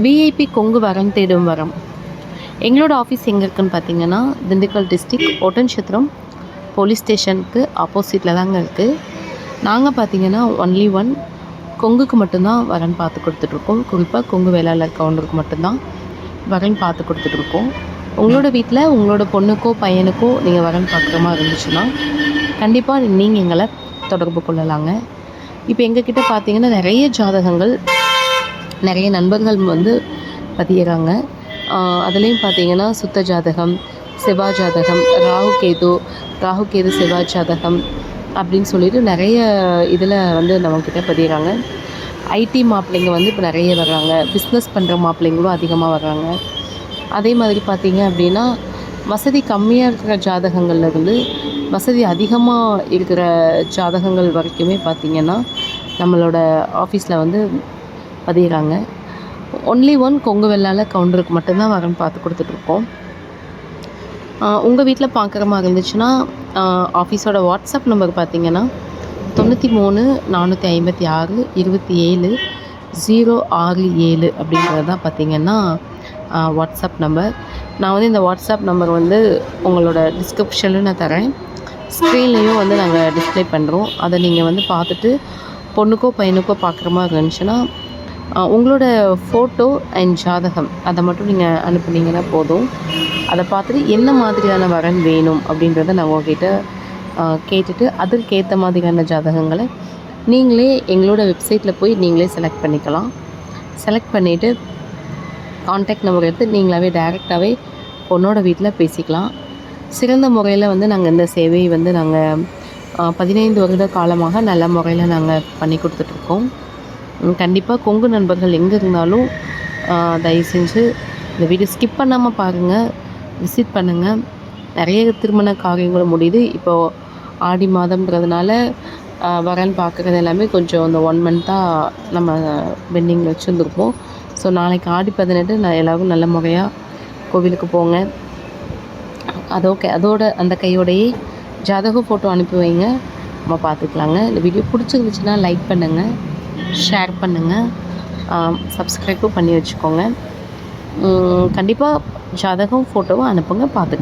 VIP Kongu வரம் தேடும் வரம். எங்களோட ஆஃபீஸ் எங்கே இருக்குன்னு பார்த்தீங்கன்னா திண்டுக்கல் டிஸ்ட்ரிக் ஒட்டன்சத்திரம் போலீஸ் ஸ்டேஷனுக்கு ஆப்போசிட்டில் தாங்க இருக்குது நாங்கள் பார்த்தீங்கன்னா ஒன்லி ஒன் கொங்குக்கு மட்டும்தான் வரன் பார்த்து கொடுத்துட்ருக்கோம் குறிப்பாக கொங்கு வேளாளர் கவுண்டருக்கு மட்டும்தான் வரன் பார்த்து கொடுத்துட்ருக்கோம் உங்களோட வீட்டில் உங்களோட பொண்ணுக்கோ பையனுக்கோ நீங்கள் வரன் பார்க்குற மாதிரி இருந்துச்சுன்னா கண்டிப்பாக நீங்கள் எங்களை தொடர்பு கொள்ளலாங்க. இப்போ எங்ககிட்ட பார்த்தீங்கன்னா நிறைய ஜாதகங்கள் நிறைய நண்பர்கள் வந்து பதியிறாங்க. அதுலேயும் பார்த்தீங்கன்னா சுத்த ஜாதகம் செவ்வாய் ஜாதகம் ராகு கேது ராகு கேது செவ்வாய் ஜாதகம் அப்படின்னு சொல்லிட்டு நிறைய இதில் வந்து நம்மக்கிட்ட பதியிறாங்க. ஐடி மாப்பிள்ளைங்க வந்து இப்போ நிறைய வர்றாங்க. பிஸ்னஸ் பண்ணுற மாப்பிள்ளைங்களும் அதிகமாக வர்றாங்க. அதே மாதிரி பார்த்தீங்க அப்படின்னா வசதி கம்மியாக இருக்கிற ஜாதகங்களில் இருந்து வசதி அதிகமாக இருக்கிற ஜாதகங்கள் வரைக்குமே பார்த்திங்கன்னா நம்மளோட ஆஃபீஸில் வந்து பதிகிறாங்க ஒன்லி ஒன் கொங்கு வெள்ளால கவுண்டருக்கு மட்டும்தான் வரன் பார்த்து கொடுத்துட்ருக்கோம். உங்கள் வீட்டில் பார்க்குற மாதிரி இருந்துச்சுன்னா ஆஃபீஸோட வாட்ஸ்அப் நம்பர் பார்த்தீங்கன்னா தொண்ணூற்றி மூணு நானூற்றி ஐம்பத்தி ஆறு இருபத்தி ஏழு ஜீரோ ஆறு ஏழு அப்படிங்கிறது தான் பார்த்தீங்கன்னா வாட்ஸ்அப் நம்பர் நான் வந்து இந்த வாட்ஸ்அப் நம்பர் வந்து உங்களோட டிஸ்கிரிப்ஷனில் நான் தரேன். ஸ்க்ரீன்லேயும் வந்து நாங்கள் டிஸ்ப்ளே பண்ணுறோம் அதை நீங்கள் வந்து பார்த்துட்டு பொண்ணுக்கோ பையனுக்கோ பார்க்குற மாதிரி இருந்துச்சுன்னா உங்களோட ஃபோட்டோ அண்ட் ஜாதகம் அதை மட்டும் நீங்கள் அனுப்புனீங்கன்னா போதும். அதை பார்த்துட்டு என்ன மாதிரியான வரன் வேணும் அப்படின்றத நான் உங்ககிட்ட கேட்டுட்டு அதற்கேற்ற மாதிரியான ஜாதகங்களை நீங்களே எங்களோட வெப்சைட்டில் போய் நீங்களே செலக்ட் பண்ணிக்கலாம். செலக்ட் பண்ணிவிட்டு காண்டாக்ட் நம்பர் எடுத்து நீங்களாகவே டைரெக்டாகவே பொண்ணோட வீட்டில் பேசிக்கலாம். சிறந்த முறையில் வந்து நாங்கள் இந்த சேவையை வந்து நாங்கள் பதினைந்து வருட காலமாக நல்ல முறையில் நாங்கள் பண்ணி கொடுத்துட்ருக்கோம் கண்டிப்பாக கொங்கு நண்பர்கள் எங்கே இருந்தாலும் தயவு செஞ்சு இந்த வீடியோ ஸ்கிப் பண்ணாமல் பாருங்கள் விசிட் பண்ணுங்கள் நிறைய திருமண காரியங்களும் முடியுது. இப்போது ஆடி மாதம்ன்றதுனால ஆஹ் வரன் பார்க்குறது எல்லாமே கொஞ்சம் இந்த ஒன் மந்த்தாக நம்ம பெண்டிங்கில் வச்சுருந்துருப்போம். ஸோ நாளைக்கு ஆடி பதினெட்டு நான் எல்லோரும் நல்ல முறையாக கோவிலுக்கு போங்க. அதோ ஓகே அதோட அந்த கையோடையே ஜாதக ஃபோட்டோ அனுப்பி வைங்க. நம்ம பார்த்துக்கலாங்க. இந்த வீடியோ பிடிச்சிருந்துச்சுன்னா லைக் பண்ணுங்கள் ஷேர் பண்ணுங்கள் சப்ஸ்கிரைப்பும் பண்ணி வச்சுக்கோங்க. கண்டிப்பாக ஜாதகம் ஃபோட்டோவும் அனுப்புங்க பார்த்துக்கோங்க